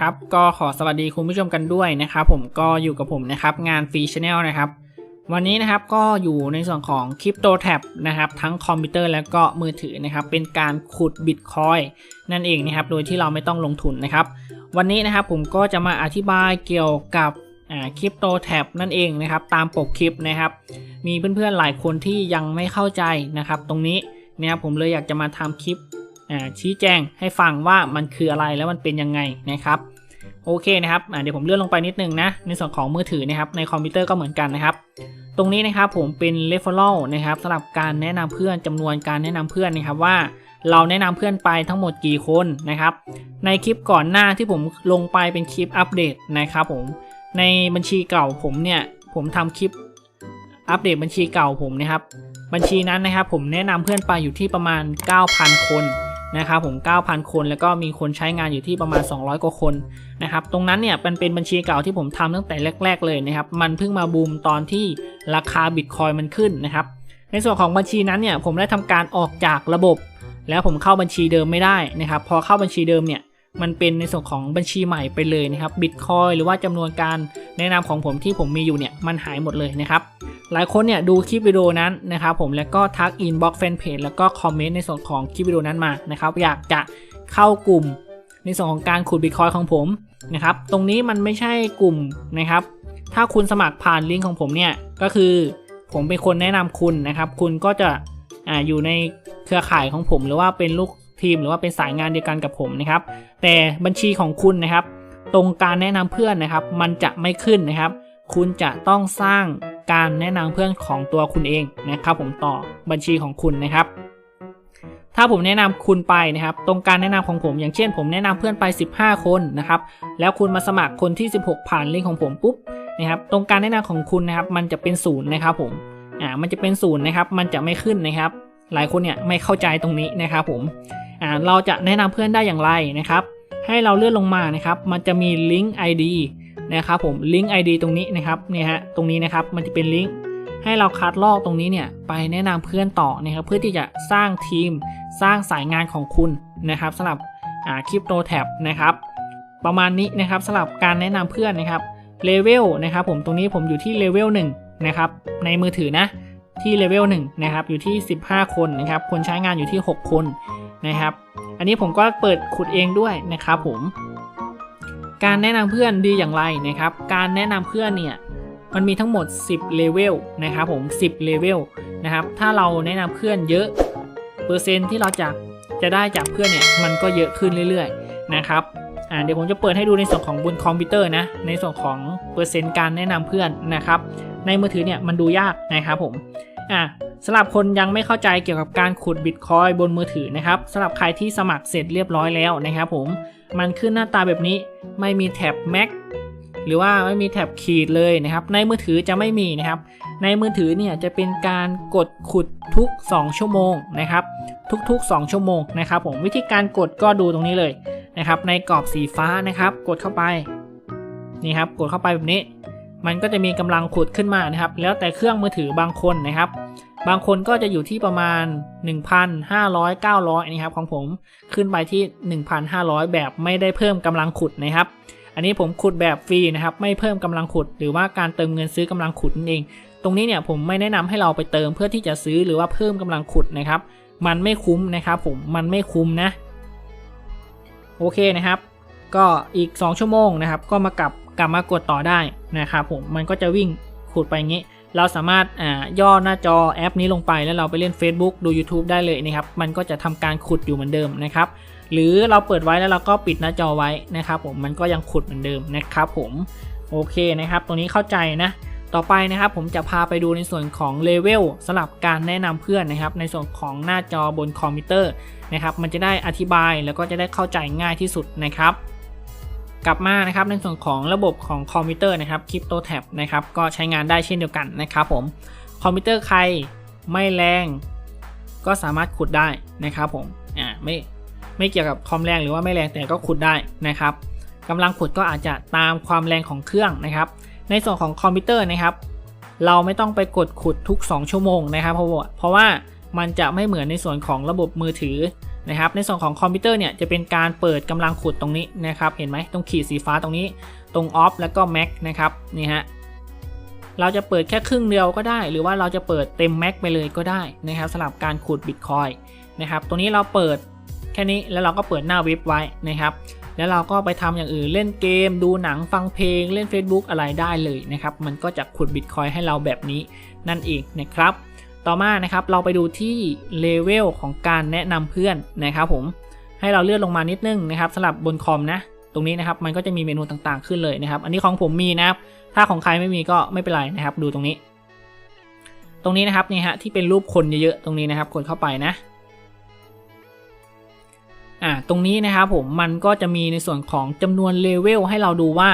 ครับก็ขอสวัสดีคุณผู้ชมกันด้วยนะครับผมก็อยู่กับผมนะครับงานฟรีชแนลนะครับวันนี้นะครับก็อยู่ในส่วนของคริปโตแท็บนะครับทั้งคอมพิวเตอร์แล้วก็มือถือนะครับเป็นการขุดบิตคอยนั่นเองนะครับโดยที่เราไม่ต้องลงทุนนะครับวันนี้นะครับผมก็จะมาอธิบายเกี่ยวกับคริปโตแท็บนั่นเองนะครับตามปกคลิปนะครับมีเพื่อนๆหลายคนที่ยังไม่เข้าใจนะครับตรงนี้นะครับผมเลยอยากจะมาทำคลิป ชี้แจงให้ฟังว่ามันคืออะไรแล้วมันเป็นยังไงนะครับโอเคนะครับเดี๋ยวผมเลื่อนลงไปนิดนึงนะในส่วนของมือถือนะครับในคอมพิวเตอร์ก็เหมือนกันนะครับ ตรงนี้นะครับผมเป็น referral นะครับสำหรับการแนะนำเพื่อนจำนวนการแนะนำเพื่อนนะครับว่าเราแนะนำเพื่อนไปทั้งหมดกี่คนนะครับ ในคลิปก่อนหน้าที่ผมลงไปเป็นคลิปอัปเดตนะครับผมในบัญชีเก่าผมเนี่ยผมทำคลิปอัปเดตบัญชีเก่าผมนะครับ บัญชีนั้นนะครับผมแนะนำเพื่อนไปอยู่ที่ประมาณ 9,000 คน นะครับผม 9,000 คนแล้วก็มีคนใช้งานอยู่ที่ประมาณ 200 กว่าคนนะครับตรงนั้นเนี่ยมันเป็นบัญชีเก่าที่ผมทำตั้งแต่แรก ๆ เลยนะครับมันเพิ่งมาบูมตอนที่ราคาบิตคอยมันขึ้นนะครับในส่วนของบัญชีนั้นเนี่ยผมได้ทำการออกจากระบบ แล้วผมเข้าบัญชีเดิมไม่ได้นะครับพอเข้าบัญชีเดิมเนี่ยมันเป็นในส่วนของบัญชีใหม่ไปเลยนะครับบิตคอยหรือว่าจำนวนการแนะนำของผมที่ผมมีอยู่เนี่ยมันหายหมดเลยนะครับ หลายคนเนี่ยดูคลิปวิดีโอนั้นนะครับผมแล้วก็ทักอินบ็อกแฟนเพจแล้วก็คอมเมนต์ในส่วนของคลิปวิดีโอนั้นมานะครับอยากจะเข้ากลุ่มในส่วนของการขุดบิตคอยของผมนะครับตรงนี้มันไม่ใช่กลุ่มนะครับถ้าคุณสมัครผ่านลิงก์ของผมเนี่ยก็คือผมเป็นคนแนะนำคุณนะครับ คุณก็จะอ่าอยู่ในเครือข่ายของผมหรือว่าเป็นลูกทีมหรือว่าเป็นสายงานเดียวกันกับผมนะครับ แต่บัญชีของคุณนะครับ ตรงการแนะนำเพื่อนนะครับ มันจะไม่ขึ้นนะครับ คุณจะต้องสร้าง การแนะนำเพื่อนของตัวคุณเองนะครับ ผมต่อบัญชีของคุณนะครับ ถ้าผมแนะนำคุณไปนะครับ ตรงการแนะนำของผม อย่างเช่น ผมแนะนำเพื่อนไป 15 คนนะครับ แล้วคุณมาสมัครคนที่ 16 ผ่านลิงก์ของผมปุ๊บนะครับ ตรงการแนะนำของคุณนะครับ มันจะเป็นศูนย์นะครับผมอ่ามันจะเป็นศูนย์นะครับ มันจะไม่ขึ้นนะครับ หลายคนเนี่ยไม่เข้าใจตรงนี้นะครับผมอ่าเราจะแนะนำเพื่อนได้อย่างไรนะครับ ให้เราเลื่อนลงมานะครับ มันจะมีลิงก์ ID นะครับผมลิงก์ ID ตรงนี้นะครับเนี่ยฮะตรงนี้นะครับมันจะเป็นลิงก์ให้เราคัดลอกตรงนี้เนี่ยไปแนะนำเพื่อนต่อนะครับเพื่อที่จะสร้างทีมสร้างสายงานของคุณนะครับสำหรับคริปโตแท็บนะครับประมาณนี้นะครับสำหรับการแนะนำเพื่อนนะครับเลเวลนะครับผมตรงนี้ผมอยู่ที่เลเวล1นะครับในมือถือนะที่เลเวล1นะครับอยู่ที่ 15 คนนะครับคนใช้งานอยู่ที่ 6 คนนะครับ อันนี้ผมก็เปิดขุดเองด้วยนะครับผม การแนะนำเพื่อนดีอย่างไรนะครับ การแนะนำเพื่อนเนี่ยมันมีทั้งหมด 10เลเวลนะครับผม 10เลเวลนะครับ ถ้าเราแนะนำเพื่อนเยอะ เปอร์เซ็นต์ที่เราจะจะได้จากเพื่อนเนี่ยมันก็เยอะขึ้นเรื่อยๆนะครับอ่าเดี๋ยวผมจะเปิดให้ดูในส่วนของบนคอมพิวเตอร์นะในส่วนของเปอร์เซ็นต์การแนะนำเพื่อนนะครับ ในมือถือเนี่ยมันดูยากนะครับผม อะสำหรับคนยังไม่เข้าใจเกี่ยวกับการขุดบิตคอยบนมือถือนะครับสำหรับใครที่สมัครเสร็จเรียบร้อยแล้วนะครับผมมันขึ้นหน้าตาแบบนี้ไม่มีแท็บ Mac หรือว่าไม่มีแท็บขีดเลยนะครับ ในมือถือจะไม่มีนะครับ ในมือถือเนี่ยจะเป็นการกดขุดทุก 2 ชั่วโมงนะครับ ทุกๆ 2 ชั่วโมงนะครับผมวิธีการกดก็ดูตรงนี้เลยนะครับ ในกรอบสีฟ้านะครับ กดเข้าไปนี่ครับกดเข้าไปแบบนี้ มันก็จะมีกำลังขุดขึ้นมานะครับ แล้วแต่เครื่องมือถือบางคนนะครับ บางคนก็จะอยู่ที่ประมาณ 1,500 900นะครับของผมขึ้นไปที่ 1,500 แบบไม่ได้เพิ่มกำลังขุดนะครับ อันนี้ผมขุดแบบฟรีนะครับ ไม่เพิ่มกำลังขุด หรือว่าการเติมเงินซื้อกำลังขุดนั่นเอง ตรงนี้เนี่ยผมไม่แนะนำให้เราไปเติมเพื่อที่จะซื้อหรือว่าเพิ่มกำลังขุดนะครับ มันไม่คุ้มนะครับ ผมมันไม่คุ้มนะโอเคนะครับ ก็อีก 2 ชั่วโมงนะครับ ก็มากลับกลับมากดต่อได้ นะครับผมมันก็จะวิ่งขุดไปอย่างนี้ เราสามารถอ่าย่อหน้าจอแอปนี้ลงไปแล้วเราไปเล่น Facebook ดู YouTube ได้เลยนะครับ มันก็จะทำการขุดอยู่เหมือนเดิมนะครับ หรือเราเปิดไว้แล้วเราก็ปิดหน้าจอไว้นะครับผมมันก็ยังขุดเหมือนเดิมนะครับผมโอเคนะครับ ตรงนี้เข้าใจนะต่อไปนะครับผมจะพาไปดูในส่วนของเลเวลสำหรับการแนะนำเพื่อนนะครับ ในส่วนของหน้าจอบนคอมพิวเตอร์นะครับ มันจะได้อธิบายแล้วก็จะได้เข้าใจง่ายที่สุดนะครับ กลับมานะครับในส่วนของระบบของคอมพิวเตอร์นะครับคริปโตแท็บนะครับก็ใช้งานได้เช่นเดียวกันนะครับผมคอมพิวเตอร์ใครไม่แรง ก็สามารถขุดได้นะครับผมอ่าไม่ไม่เกี่ยวกับคอมแรงหรือว่าไม่แรงแต่ก็ขุดได้นะครับกำลังขุดก็อาจจะตามความแรงของเครื่องนะครับ ในส่วนของคอมพิวเตอร์นะครับ เราไม่ต้องไปกดขุดทุก 2 ชั่วโมงนะครับเพราะว่าเพราะว่ามันจะไม่เหมือนในส่วนของระบบมือถือ นะครับในส่วนของคอมพิวเตอร์เนี่ยจะเป็นการเปิดกำลังขุดตรงนี้นะครับเห็นไหมตรงขีดสีฟ้าตรงนี้ ตรง off แล้วก็ max นะครับนี่ฮะเราจะเปิดแค่ครึ่งเดียวก็ได้ หรือว่าเราจะเปิดเต็ม max ไปเลยก็ได้นะครับสำหรับการขุด Bitcoin นะครับตรงนี้เราเปิดแค่นี้แล้วเราก็เปิดหน้าเว็บไว้นะครับแล้วเราก็ไปทำอย่างอื่นเล่นเกม ดูหนังฟังเพลง เล่น Facebook อะไรได้เลยนะครับมันก็จะขุด Bitcoin ให้เราแบบนี้นั่นเองนะครับ ต่อมานะครับเราไปดูที่เลเวลของการแนะนำเพื่อนนะครับผมให้เราเลื่อนลงมานิดนึงนะครับสำหรับบนคอมนะตรงนี้นะครับมันก็จะมีเมนูต่างๆขึ้นเลยนะครับ อันนี้ของผมมีนะครับ ถ้าของใครไม่มีก็ไม่เป็นไรนะครับ ดูตรงนี้ ตรงนี้นะครับนี่ฮะที่เป็นรูปคนเยอะๆตรงนี้นะครับกดเข้าไปนะอ่าตรงนี้นะครับผมมันก็จะมีในส่วนของจำนวนเลเวลให้เราดูว่า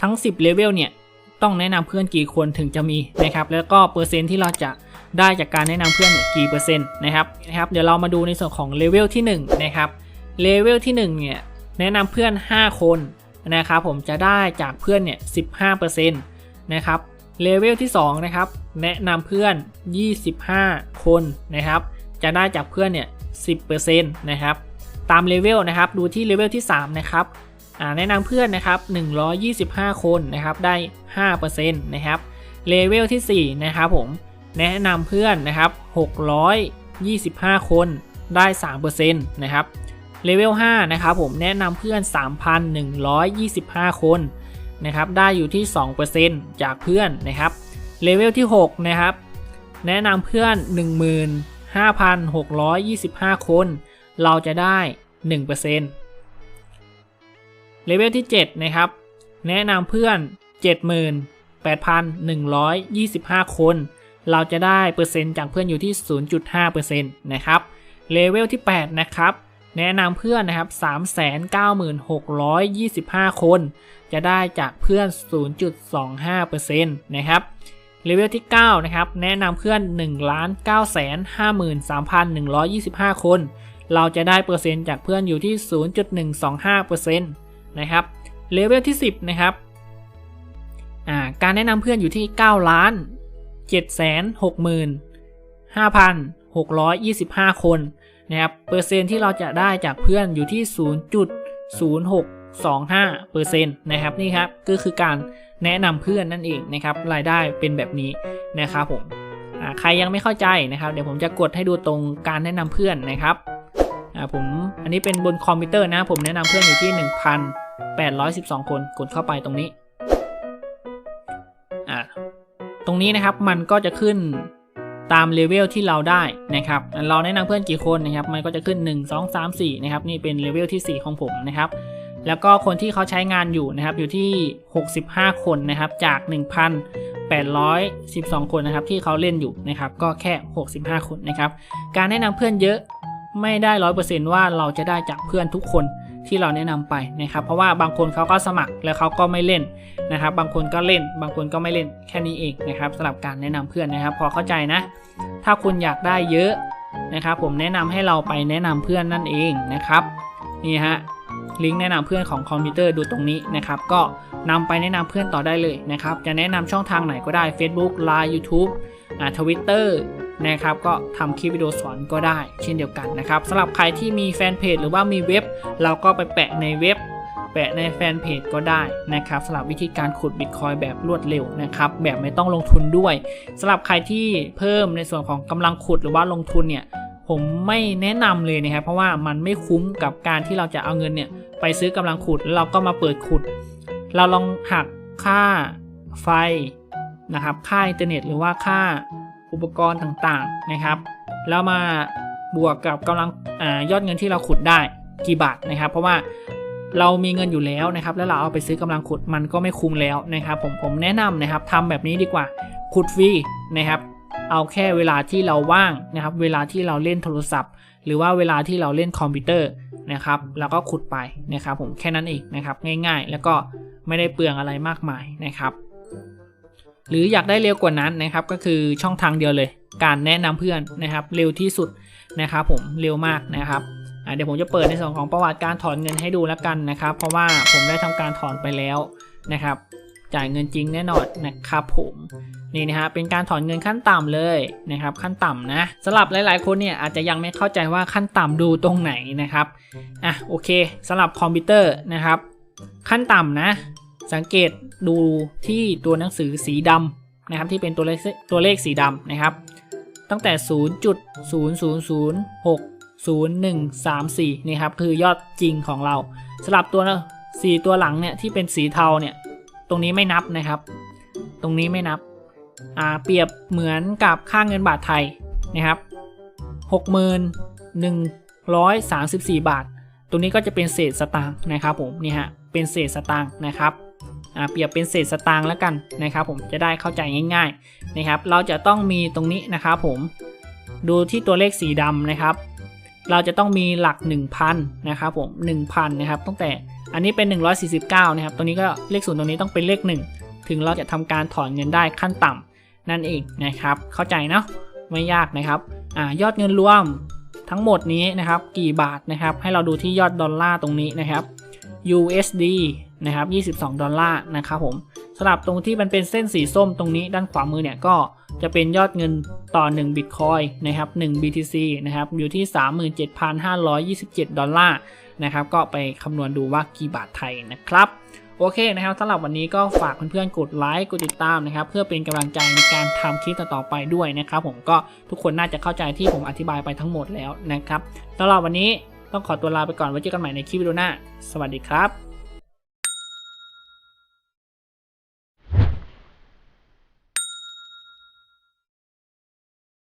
ทั้ง 10เลเวลเนี่ย ต้องแนะนำเพื่อนกี่คนถึงจะมีนะครับ แล้วก็เปอร์เซ็นต์ที่เราจะได้จากการแนะนำเพื่อนเนี่ยกี่เปอร์เซ็นต์นะครับนะครับ เดี๋ยวเรามาดูในส่วนของเลเวลที่1นะครับเลเวลที่1เนี่ยแนะนำเพื่อน 5 คนนะครับผมจะได้จากเพื่อนเนี่ย15%นะครับเลเวลที่2นะครับแนะนำเพื่อน 25 คนนะครับ จะได้จากเพื่อนเนี่ย10%นะครับตามเลเวลนะครับ ดูที่เลเวลที่3นะครับ แนะนำเพื่อนนะครับ 125 คนนะครับได้ 5%นะครับ เลเวลที่ 4 นะครับผม แนะนำเพื่อนนะครับ 625 คนได้ 3%นะครับ เลเวล 5 นะครับผมแนะนำเพื่อน 3,125 คนนะครับ ได้อยู่ที่ 2%จากเพื่อนนะครับ เลเวลที่ 6 นะครับ แนะนำเพื่อน 15,625 คน เราจะได้ 1% เลเวลที่ 7 นะครับ แนะนำเพื่อน 78,125 คน เราจะได้เปอร์เซ็นต์จากเพื่อนอยู่ที่ 0.5%นะครับเลเวลที่ 8 นะครับ แนะนำเพื่อนนะครับ 396,625 คน จะได้จากเพื่อน 0.25%นะครับเลเวลที่ 9 นะครับ แนะนำเพื่อน 1,953,125 คน เราจะได้เปอร์เซ็นต์จากเพื่อนอยู่ที่ 0.125%น นะครับเลเวลที่ 10 นะครับอ่าการแนะนำเพื่อนอยู่ที่ 9 ล้าน765,625 คนนะครับเปอร์เซ็นที่เราจะได้จากเพื่อนอยู่ที่ 0.0625%นะครับนี่ครับก็คือการแนะนำเพื่อนนั่นเองนะครับรายได้เป็นแบบนี้นะครับผมใครยังไม่เข้าใจนะครับ เดี๋ยวผมจะกดให้ดูตรงการแนะนำเพื่อนนะครับ ผมอันนี้เป็นบนคอมพิวเตอร์นะ ผมแนะนำเพื่อนอยู่ที่ 1,812 คนกดเข้าไปตรงนี้อ่าตรงนี้นะครับมันก็จะขึ้นตามเลเวลที่เราได้นะครับเราแนะนำเพื่อนกี่คนนะครับ มันก็จะขึ้น 1 2 3 4 นะครับ นี่เป็นเลเวลที่ 4 ของผมนะครับ แล้วก็คนที่เขาใช้งานอยู่นะครับ อยู่ที่ 65 คนนะครับ จาก 1,812 คนนะครับ ที่เขาเล่นอยู่นะครับ ก็แค่ 65 คนนะครับ การแนะนำเพื่อนเยอะ ไม่ได้ร้อยเปอร์เซนต์ว่าเราจะได้จากเพื่อนทุกคนที่เราแนะนำไปนะครับเพราะว่าบางคนเขาก็สมัครแล้วเขาก็ไม่เล่นนะครับ บางคนก็เล่น บางคนก็ไม่เล่นแค่นี้เองนะครับสำหรับการแนะนำเพื่อนนะครับ พอเข้าใจนะ ถ้าคุณอยากได้เยอะนะครับ ผมแนะนำให้เราไปแนะนำเพื่อนนั่นเองนะครับนี่ฮะลิงก์แนะนำเพื่อนของคอมพิวเตอร์ดูตรงนี้นะครับ ก็นำไปแนะนำเพื่อนต่อได้เลยนะครับ จะแนะนำช่องทางไหนก็ได้ Facebook Line YouTube อ่าทวิตเตอร์ นะครับก็ทำคลิปวิดีโอสอนก็ได้เช่นเดียวกันนะครับสำหรับใครที่มีแฟนเพจหรือว่ามีเว็บ เราก็ไปแปะในเว็บ แปะในแฟนเพจก็ได้นะครับสำหรับวิธีการขุดบิตคอยแบบรวดเร็วนะครับแบบไม่ต้องลงทุนด้วยสำหรับใครที่เพิ่มในส่วนของกำลังขุดหรือว่าลงทุนเนี่ยผมไม่แนะนำเลยนะครับเพราะว่ามันไม่คุ้มกับการที่เราจะเอาเงินเนี่ยไปซื้อกำลังขุดแล้วเราก็มาเปิดขุด เราลองหักค่าไฟนะครับค่าอินเทอร์เน็ตหรือว่าค่า อุปกรณ์ต่างๆนะครับ แล้วมาบวกกับกำลังอยอดเงินที่เราขุดได้กี่บาทนะครับ เพราะว่าเรามีเงินอยู่แล้วนะครับ แล้วเราเอาไปซื้อกำลังขุดมันก็ไม่คุ้มแล้วนะครับ ผมผมแนะนำนะครับทำแบบนี้ดีกว่าขุดฟรีนะครับ เอาแค่เวลาที่เราว่างนะครับ เวลาที่เราเล่นโทรศัพท์ หรือว่าเวลาที่เราเล่นคอมพิวเตอร์นะครับแล้วก็ขุดไปนะครับ ผมแค่นั้นเองนะครับ ง่าย ๆ แล้วก็ไม่ได้เปลืองอะไรมากมายนะครับ หรืออยากได้เร็วกว่านั้นนะครับก็คือช่องทางเดียวเลย การแนะนำเพื่อนนะครับเร็วที่สุดนะครับผมเร็วมากนะครับเดี๋ยวผมจะเปิดในส่วนของประวัติการถอนเงินให้ดูแล้วกันนะครับ เพราะว่าผมได้ทำการถอนไปแล้วนะครับ จ่ายเงินจริงแน่นอนนะครับผมนี่นะฮะเป็นการถอนเงินขั้นต่ำเลยนะครับ ขั้นต่ำนะสำหรับหลาย ๆ คนเนี่ยอาจจะยังไม่เข้าใจว่าขั้นต่ำดูตรงไหนนะครับอะโอเคสำหรับคอมพิวเตอร์นะครับ ขั้นต่ำนะ สังเกตดูที่ตัวหนังสือสีดำนะครับที่เป็นตัวเลขตัวเลขสีดำนะครับ ตั้งแต่ 0.00060134นี่ครับคือยอดจริงของเราสำหรับตัวสีตัวหลังเนี่ยที่เป็นสีเทาเนี่ยตรงนี้ไม่นับนะครับ ตรงนี้ไม่นับอ่าเปรียบเหมือนกับค่าเงินบาทไทยนะครับ61,134 บาทตรงนี้ก็จะเป็นเศษสตางค์นะครับผมนี่ฮะเป็นเศษสตางค์นะครับ เปรียบเป็นเศษสตางค์แล้วกันนะครับผมจะได้เข้าใจง่ายๆนะครับ เราจะต้องมีตรงนี้นะครับผมดูที่ตัวเลขสีดำนะครับ เราจะต้องมีหลัก 1,000นะครับผม1,000นะครับตั้งแต่อันนี้เป็น 149นะครับตรงนี้ก็เลขศูนย์ตรงนี้ต้องเป็นเลข 1 ถึงเราจะทำการถอนเงินได้ขั้นต่ำนั่นเองนะครับ เข้าใจเนาะไม่ยากนะครับอ่ายอดเงินรวมทั้งหมดนี้นะครับ กี่บาทนะครับ ให้เราดูที่ยอดดอลลาร์ตรงนี้นะครับ USD นะครับ22 ดอลลาร์นะครับผมสำหรับตรงที่มันเป็นเส้นสีส้มตรงนี้ด้านขวามือเนี่ยก็จะเป็นยอดเงินต่อ 1 Bitcoin นะครับ1 BTC นะครับอยู่ที่ 37,527 ดอลลาร์นะครับก็ไปคำนวณดูว่ากี่บาทไทยนะครับโอเคนะครับสำหรับวันนี้ก็ฝากเพื่อนๆกดไลค์กดติดตามนะครับ เพื่อเป็นกำลังใจในการทำคลิปต่อๆไปด้วยนะครับ ผมก็ทุกคนน่าจะเข้าใจที่ผมอธิบายไปทั้งหมดแล้วนะครับสำหรับวันนี้ต้องขอตัวลาไปก่อนไว้เจอกันใหม่ในคลิปวิดีโอหน้า สวัสดีครับ